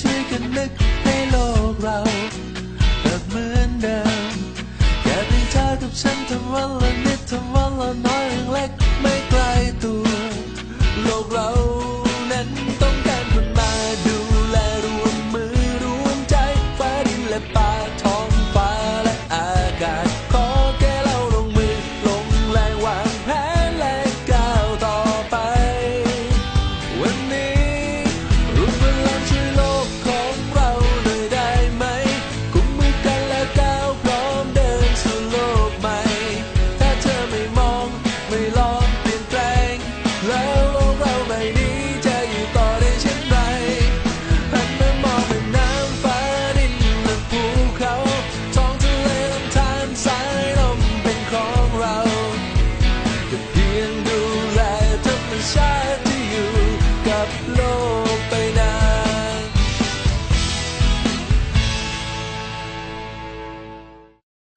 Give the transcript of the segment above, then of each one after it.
ช่วยกันนึกให้โลกเราแบบเหมือนเดิมแค่เพียงเธอกับฉันทำวันละนิดทำวันละน้อยเรื่องเล็ก เราก็เพียงดูแลธรรมชาติที่อยู่กับโลกไปนาน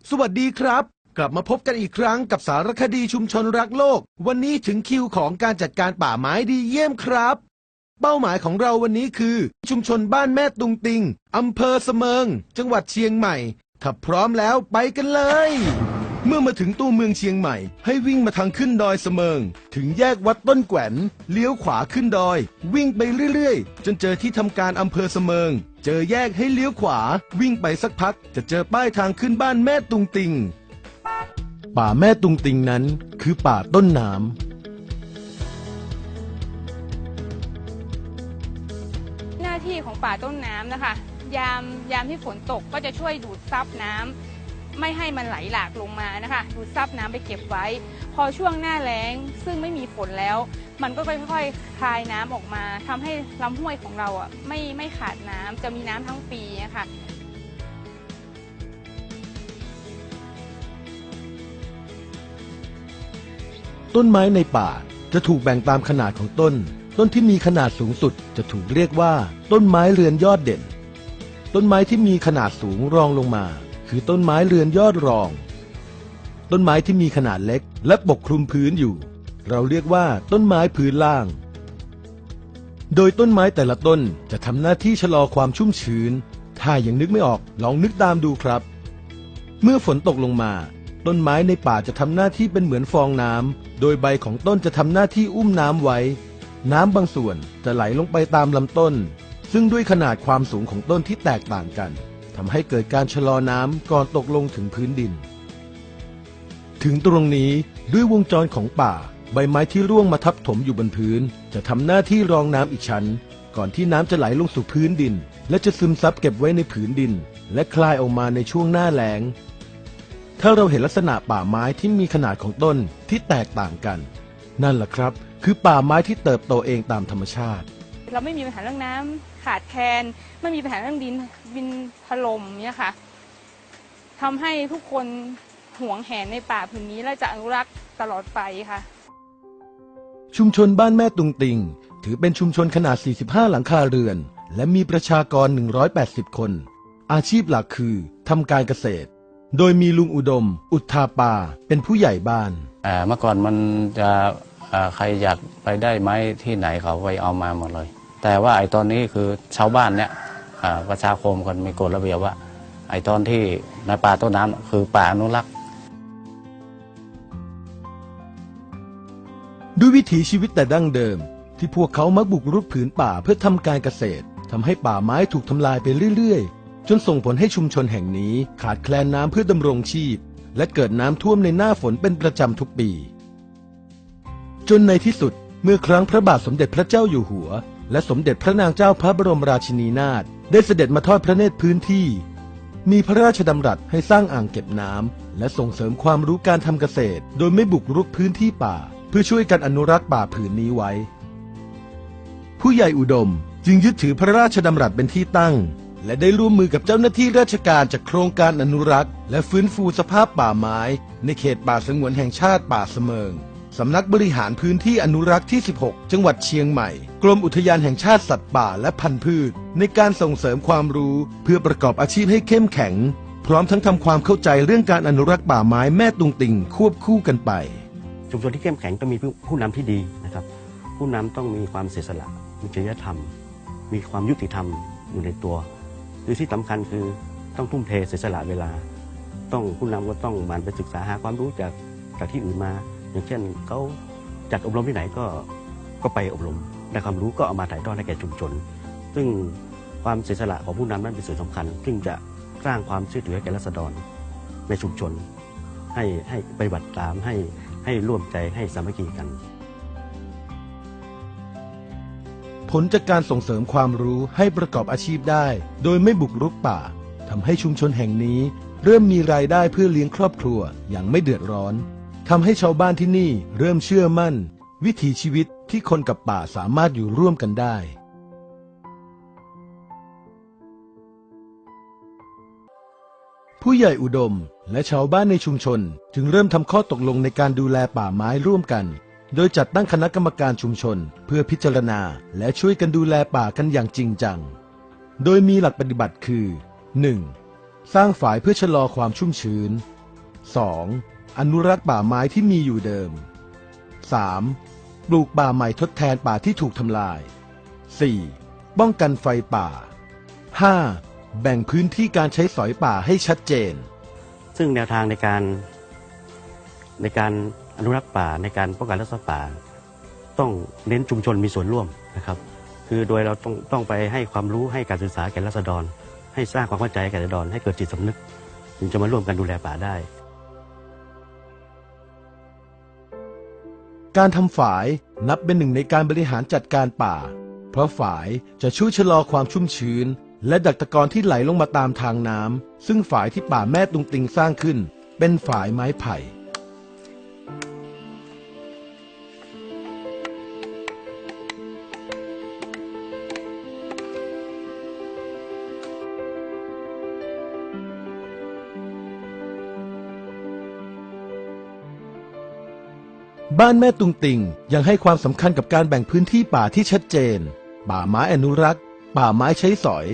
สวัสดีครับ กลับมาพบกันอีกครั้งกับสารคดีชุมชนรักโลก วันนี้ถึงคิวของการจัดการป่าไม้ดีเยี่ยมครับเป้าหมายของเราวันนี้คือ ชุมชนบ้านแม่ตุงติง อำเภอเสมิง จังหวัดเชียงใหม่ ถ้าพร้อมแล้วไปกันเลย เมื่อมาถึงตัวเมืองเชียงใหม่ ให้วิ่งมาทางขึ้นดอยเสมิง ถึงแยกวัดต้นแกวนเลี้ยวขวาขึ้นดอย วิ่งไปเรื่อยๆ จนเจอที่ทำการอำเภอเสมิง เจอแยกให้เลี้ยวขวา วิ่งไปสักพัก จะเจอป้ายทางขึ้นบ้านแม่ตุงติง ป่าแม่ตุงติงนั้นคือป่าต้นน้ำหน้าที่ของป่าต้นน้ำนะคะ ยามยามที่ฝนตกก็จะช่วยดูดซับน้ำ ไม่ให้มันไหลหลากลงมานะคะดูดซับน้ำไปเก็บไว้ พอช่วงหน้าแล้งซึ่งไม่มีฝนแล้ว มันก็ค่อยๆคลายน้ำออกมาทำให้ลำห้วยของเราอะไม่ไม่ขาดน้ำจะมีน้ำทั้งปีนะคะต้นไม้ในป่าจะถูกแบ่งตามขนาดของต้น ต้นที่มีขนาดสูงสุดจะถูกเรียกว่า ต้นไม้เรือนยอดเด่น ต้นไม้ที่มีขนาดสูงรองลงมา คือต้นไม้เรือนยอดรอง ต้นไม้ที่มีขนาดเล็กและปกคลุมพื้นอยู่ เราเรียกว่าต้นไม้พื้นล่าง โดยต้นไม้แต่ละต้นจะทำหน้าที่ชะลอความชุ่มชื้น ถ้ายังนึกไม่ออกลองนึกตามดูครับ เมื่อฝนตกลงมา ต้นไม้ในป่าจะทำหน้าที่เป็นเหมือนฟองน้ำโดยใบของต้นจะทำหน้าที่อุ้มน้ำไว้ น้ำบางส่วนจะไหลลงไปตามลำต้น ซึ่งด้วยขนาดความสูงของต้นที่แตกต่างกัน ทำให้เกิดการชะลอน้ำก่อนตกลงถึงพื้นดิน ถึงตรงนี้ด้วยวงจรของป่า ใบไม้ที่ร่วงมาทับถมอยู่บนพื้น จะทำหน้าที่รองน้ำอีกชั้น ก่อนที่น้ำจะไหลลงสู่พื้นดิน และจะซึมซับเก็บไว้ในผืนดิน และคลายออกมาในช่วงหน้าแล้ง ถ้าเราเห็นลักษณะป่าไม้ที่มีขนาดของต้นที่แตกต่างกัน นั่นแหละครับ คือป่าไม้ที่เติบโตเองตามธรรมชาติ เราไม่มีปัญหาเรื่องน้ำขาดแคลนไม่มีปัญหาเรื่องดินดินถล่มเนี่ยค่ะทำให้ทุกคนหวงแหนในป่าผืนนี้และจะอนุรักษ์ตลอดไปค่ะ ชุมชนบ้านแม่ตุงติง ถือเป็นชุมชนขนาด 45 หลังคาเรือน และมีประชากร 180 คน อาชีพหลักคือทำการเกษตร โดยมีลุงอุดม อุทธาปา เป็นผู้ใหญ่บ้านอ่าเมื่อก่อนมันจะอ่าใครอยากไปได้ไม้ที่ไหนเขาไปเอามาหมดเลย แต่ว่าไอ้ตอนนี้คือชาวบ้านเนี่ยประชาคมกันมีกฎระเบียบว่า ไอ้ตอนที่ในป่าต้นน้ำคือป่าอนุรักษ์ ด้วยวิถีชีวิตแต่ดั้งเดิม ที่พวกเขามักบุกรุกผืนป่าเพื่อทำการเกษตรทำให้ป่าไม้ถูกทำลายไปเรื่อยๆ จนส่งผลให้ชุมชนแห่งนี้ขาดแคลนน้ำเพื่อดำรงชีพ และเกิดน้ำท่วมในหน้าฝนเป็นประจำทุกปี จนในที่สุดเมื่อครั้งพระบาทสมเด็จพระเจ้าอยู่หัว และสมเด็จพระนางเจ้าพระบรมราชินีนาถได้เสด็จมาทอดพระเนตรพื้นที่ มีพระราชดำรัสให้สร้างอ่างเก็บน้ำและส่งเสริมความรู้การทำเกษตร โดยไม่บุกรุกพื้นที่ป่า เพื่อช่วยกันอนุรักษ์ป่าผืนนี้ไว้ ผู้ใหญ่อุดมจึงยึดถือพระราชดำรัสเป็นที่ตั้ง และได้ร่วมมือกับเจ้าหน้าที่ราชการจากโครงการอนุรักษ์ และฟื้นฟูสภาพป่าไม้ ในเขตป่าสงวนแห่งชาติป่าเสมิง สำนักบริหารพื้นที่อนุรักษ์ที่ 16 จังหวัดเชียงใหม่ กรมอุทยานแห่งชาติสัตว์ป่าและพันธุ์พืช ในการส่งเสริมความรู้เพื่อประกอบอาชีพให้เข้มแข็ง พร้อมทั้งทำความเข้าใจเรื่องการอนุรักษ์ป่าไม้แม่ตุงติ่งควบคู่กันไป ชุมชนที่เข้มแข็งต้องมีผู้นำที่ดีนะครับ ผู้นำต้องมีความเสียสละมีจริยธรรม มีความยุติธรรมอยู่ในตัวหรือที่สำคัญคือต้องทุ่มเทเสียสละเวลา ต้องผู้นำก็ต้องหมันไปศึกษาหาความรู้จากจากที่อื่นมา อย่างเช่นเขาจัดอบรมที่ไหนก็ก็ไปอบรมได้ความรู้ก็เอามาถ่ายทอดให้แก่ชุมชน ซึ่งความเสียสละของผู้นำนั้นเป็นส่วนสำคัญ ซึ่งจะสร้างความเชื่อถือให้แก่รัษฎรในชุมชน ให้ให้ปฏิบัติตามให้ให้ร่วมใจให้สามัคคีกัน ผลจากการส่งเสริมความรู้ให้ประกอบอาชีพได้ โดยไม่บุกรุกป่าทำให้ชุมชนแห่งนี้ เริ่มมีรายได้เพื่อเลี้ยงครอบครัวอย่างไม่เดือดร้อน ทำให้ชาวบ้านที่นี่เริ่มเชื่อมั่น วิถีชีวิตที่คนกับป่าสามารถอยู่ร่วมกันได้ ผู้ใหญ่อุดมและชาวบ้านในชุมชนจึงเริ่มทำข้อตกลงในการดูแลป่าไม้ร่วมกัน โดยจัดตั้งคณะกรรมการชุมชน เพื่อพิจารณาและช่วยกันดูแลป่ากันอย่างจริงจัง โดยมีหลักปฏิบัติคือ 1. สร้างฝายเพื่อชะลอความชุ่มชื้น 2. อนุรักษ์ป่าไม้ที่มีอยู่เดิม 3. ปลูกป่าใหม่ทดแทนป่าที่ถูกทำลาย 4. ป้องกันไฟป่า 5. แบ่งพื้นที่การใช้สอยป่าให้ชัดเจน ซึ่งแนวทางในการในการอนุรักษ์ป่าในการป้องกันรักษาป่า ต้องเน้นชุมชนมีส่วนร่วมนะครับ คือโดยเราต้องต้องไปให้ความรู้ให้การศึกษาแก่รัษฎร ให้สร้างความเข้าใจแก่รัษฎรให้เกิดจิตสำนึก ถึงจะมาร่วมกันดูแลป่าได้ การทำฝายนับเป็นหนึ่งในการบริหารจัดการป่า เพราะฝายจะช่วยชะลอความชุ่มชื้น และดักตะกอนที่ไหลลงมาตามทางน้ำซึ่งฝายที่ป่าแม่ตุงติงสร้างขึ้น เป็นฝายไม้ไผ่ บ้านแม่ตุงติงยังให้ความสำคัญกับการแบ่งพื้นที่ป่าที่ชัดเจน ป่าไม้อนุรักษ์ ป่าไม้ใช้สอย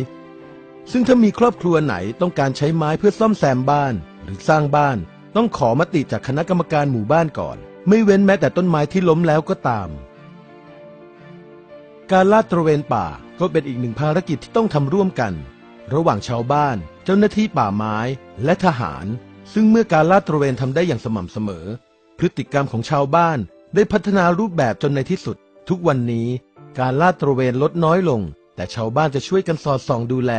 ซึ่งถ้ามีครอบครัวไหนต้องการใช้ไม้เพื่อซ่อมแซมบ้าน หรือสร้างบ้าน ต้องขอมติจากคณะกรรมการหมู่บ้านก่อน ไม่เว้นแม้แต่ต้นไม้ที่ล้มแล้วก็ตาม การลาดตระเวนป่าก็เป็นอีกหนึ่งภารกิจที่ต้องทำร่วมกัน ระหว่างชาวบ้าน เจ้าหน้าที่ป่าไม้และทหาร ซึ่งเมื่อการลาดตระเวนทำได้อย่างสม่ำเสมอ พฤติกรรมของชาวบ้านได้พัฒนารูปแบบจนในที่สุด ทุกวันนี้การลาดตระเวนลดน้อยลง แต่ชาวบ้านจะช่วยกันสอดส่องดูแล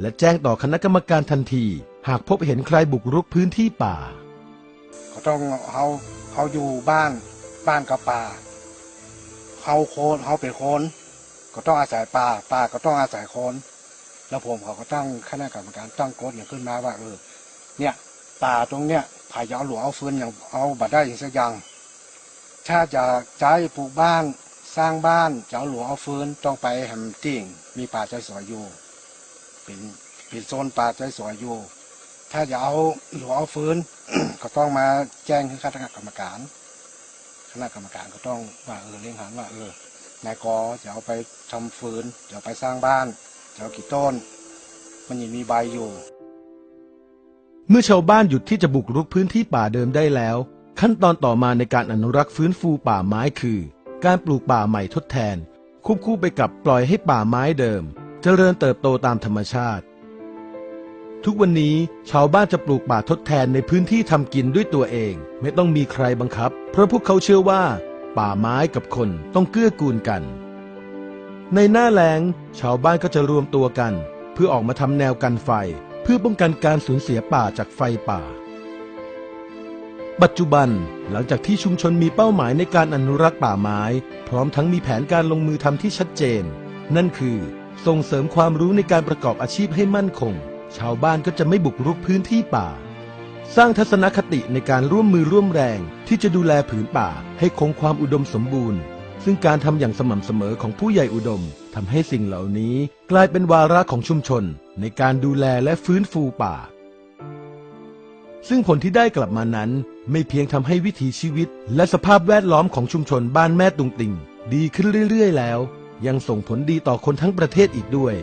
และแจ้งต่อคณะกรรมการทันที หากพบเห็นใครบุกรุกพื้นที่ป่าเขาต้องเขาเขาอยู่บ้านบ้านกับป่าเขาโคนเขาเป็นโคนก็ต้องอาศัยป่าป่าก็ต้องอาศัยโคนแล้วผมเขาก็ตั้งคณะกรรมการตั้งกฎอย่างขึ้นมาว่าเออเนี่ยป่าตรงเนี้ย ใครจะเอาหลวงเอาฟืนอย่างเอาบัตรได้อย่างสักอย่าง ถ้าจะใช้ปลูกบ้านสร้างบ้านจะเอาหลวงเอาฟืนต้องไปแหมติ่งมีป่าใจสวยอยู่เป็นเป็นโซนป่าใจสวยอยู่ ถ้าจะเอาหลวงเอาฟืนก็ต้องมาแจ้งให้คณะกรรมการ คณะกรรมการก็ต้องว่าเออเลี้ยงหานว่าเออนายกอจะเอาไปทำฟืนจะเอาไปสร้างบ้านจะเอากี่ต้น มันยังมีใบอยู่ เมื่อชาวบ้านหยุดที่จะบุกรุกพื้นที่ป่าเดิมได้แล้ว ขั้นตอนต่อมาในการอนุรักษ์ฟื้นฟูป่าไม้คือ การปลูกป่าใหม่ทดแทน ควบคู่ไปกับปล่อยให้ป่าไม้เดิมเจริญเติบโตตามธรรมชาติ ทุกวันนี้ชาวบ้านจะปลูกป่าทดแทนในพื้นที่ทำกินด้วยตัวเอง ไม่ต้องมีใครบังคับ เพราะพวกเขาเชื่อว่า ป่าไม้กับคนต้องเกื้อกูลกัน ในหน้าแล้งชาวบ้านก็จะรวมตัวกัน เพื่อออกมาทำแนวกันไฟ พื่อป้องกันการสูญเสียป่าจากไฟป่า ปัจจุบันหลังจากที่ชุมชนมีเป้าหมายในการอนุรักษ์ป่าไม้ พร้อมทั้งมีแผนการลงมือทำที่ชัดเจน นั่นคือ ส่งเสริมความรู้ในการประกอบอาชีพให้มั่นคง ชาวบ้านก็จะไม่บุกรุกพื้นที่ป่า สร้างทัศนคติในการร่วมมือร่วมแรงที่จะดูแลผืนป่าให้คงความอุดมสมบูรณ์ ซึ่งการทำอย่างสม่ำเสมอของผู้ใหญ่อุดมทำให้สิ่งเหล่านี้กลายเป็นวาระของชุมชน ในการดูแลและฟื้นฟูป่า ซึ่งผลที่ได้กลับมานั้น ไม่เพียงทำให้วิถีชีวิต และสภาพแวดล้อมของชุมชนบ้านแม่ตุงติงดีขึ้นเรื่อย ๆ แล้ว ยังส่งผลดีต่อคนทั้งประเทศอีกด้วย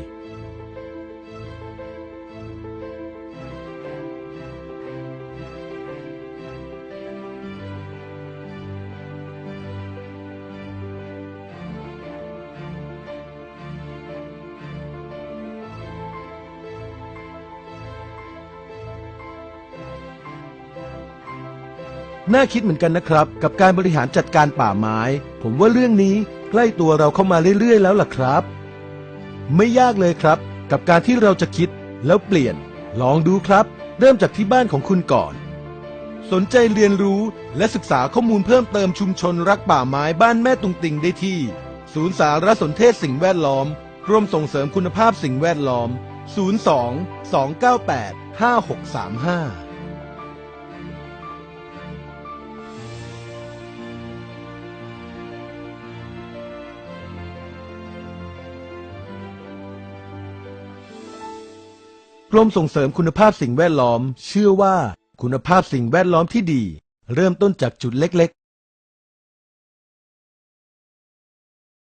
น่าคิดเหมือนกันนะครับ กับการบริหารจัดการป่าไม้ ผมว่าเรื่องนี้ใกล้ตัวเราเข้ามาเรื่อยๆ แล้วล่ะครับ ไม่ยากเลยครับ กับการที่เราจะคิดแล้วเปลี่ยน ลองดูครับ เริ่มจากที่บ้านของคุณก่อน สนใจเรียนรู้และศึกษาข้อมูลเพิ่มเติมชุมชนรักป่าไม้บ้านแม่ตุงติงได้ที่ ศูนย์สารสนเทศสิ่งแวดล้อมกรมส่งเสริมคุณภาพสิ่งแวดล้อม 02 298 5635 รมส่งเสริมคุณภาพสิ่งแวดล้อม เชื่อว่าคุณภาพสิ่งแวดล้อมที่ดี เริ่มต้นจากจุดเล็ก